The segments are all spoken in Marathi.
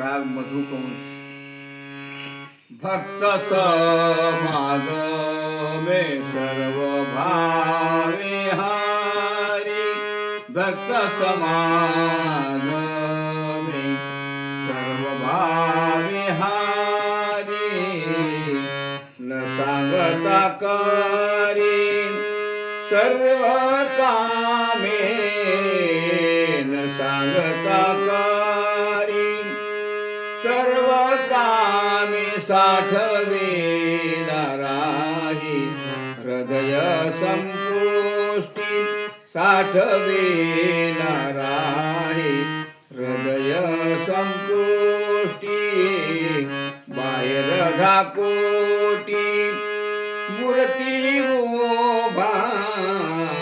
राग मधुकंस। भक्त समाग मे सर्व भावे हरी। भक्त समाग मे सर्व भावे हरी। न सांगता करी। सर्व कामे न सांगता कामे साठवे हृदय संपुष्टी साठवे नाराही हृदय संपुष्टी बाहेर धाकोटी. मूर्ती उभा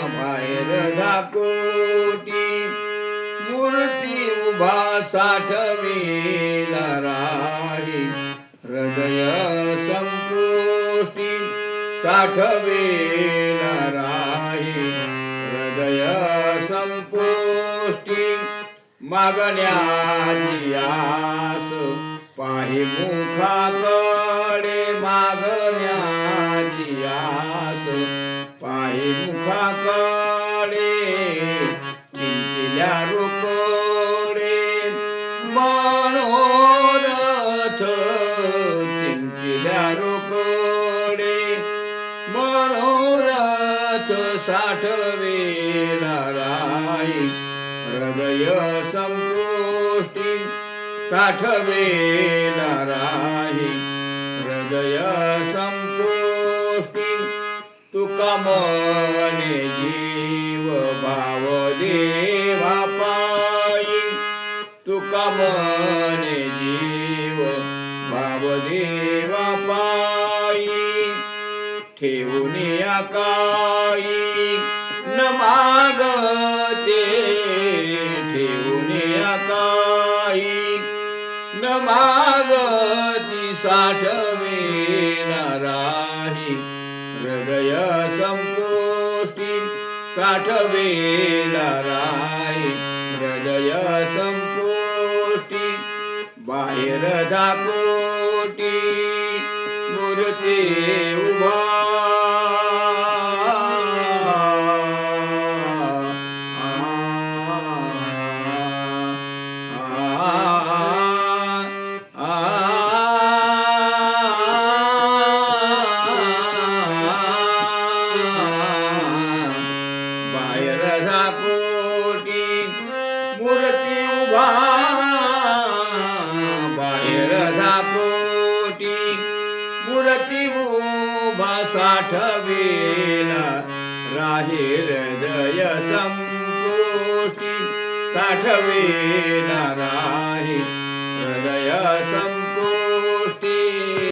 बाहेर धाकोटी. मूर्ती उभा साठवेला साठवेला राही. हृदय संपुष्टी मागण्यास पाहि मुखाकडे मागण्याची आस पाहि मुखाकडे मनोरथ साठवे राई हृदय संपुष्टी. साठवे राई हृदय संपुष्टी. तुका मने जीव भाव देवा पायी. तुका मने जीव भाव देवा पायी. ठेवून काही न मागते. ठेवून काई न मागती साठवे राही हृदय संपुष्टी साठवेला राही हृदय संपुष्टी बाहेर दाकोटी मूर्ती उभा साठवेला राही हृदय संपुष्टी साठवेला राही। हृदय संपुष्टी